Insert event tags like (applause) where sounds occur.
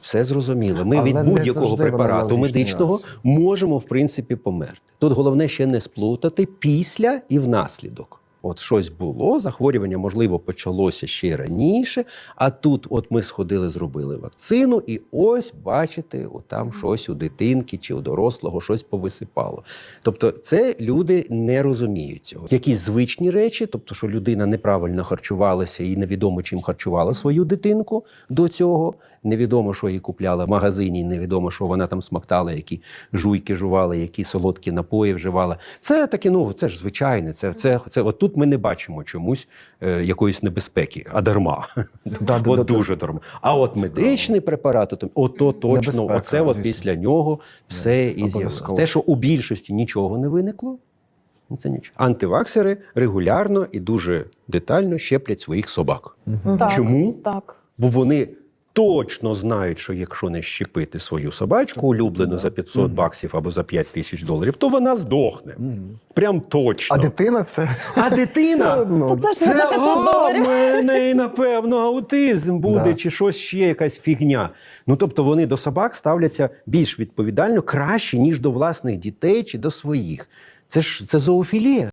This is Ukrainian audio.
Все зрозуміло. Ми Але від будь-якого препарату медичного можемо в принципі померти. Тут головне ще не сплутати після і внаслідок. От щось було, захворювання, можливо, почалося ще раніше. А тут, от ми сходили, зробили вакцину, і ось бачите, от там щось у дитинки чи у дорослого щось повисипало. Тобто, це люди не розуміють цього. Якісь звичні речі, тобто, що людина неправильно харчувалася і невідомо чим харчувала свою дитинку до цього. Невідомо, що їй купляла в магазині, невідомо, що вона там смактала, які жуйки жувала, які солодкі напої вживала. Це таке, ну це ж звичайне. Це, це, це от тут ми не бачимо чомусь е, якоїсь небезпеки, а дарма. (laughs) Да, да, от да, дуже дарма. А от медичний препарат, от, ото точно, Небезпека, оце от звісно. після нього все і з'явилося. Те, що у більшості нічого не виникло. ну, Це нічого. Антиваксери регулярно і дуже детально щеплять своїх собак. Так, Чому? Так. Бо вони точно знають, що якщо не щепити свою собачку улюблену за 500 баксів або за 5 тисяч доларів, то вона здохне. Прям точно. А дитина це А дитина. це ж не за 500 доларів. в мене, напевно, аутизм буде, Да. чи щось ще якась фігня. Ну тобто вони до собак ставляться більш відповідально, краще, ніж до власних дітей чи до своїх. Це ж це зоофілія.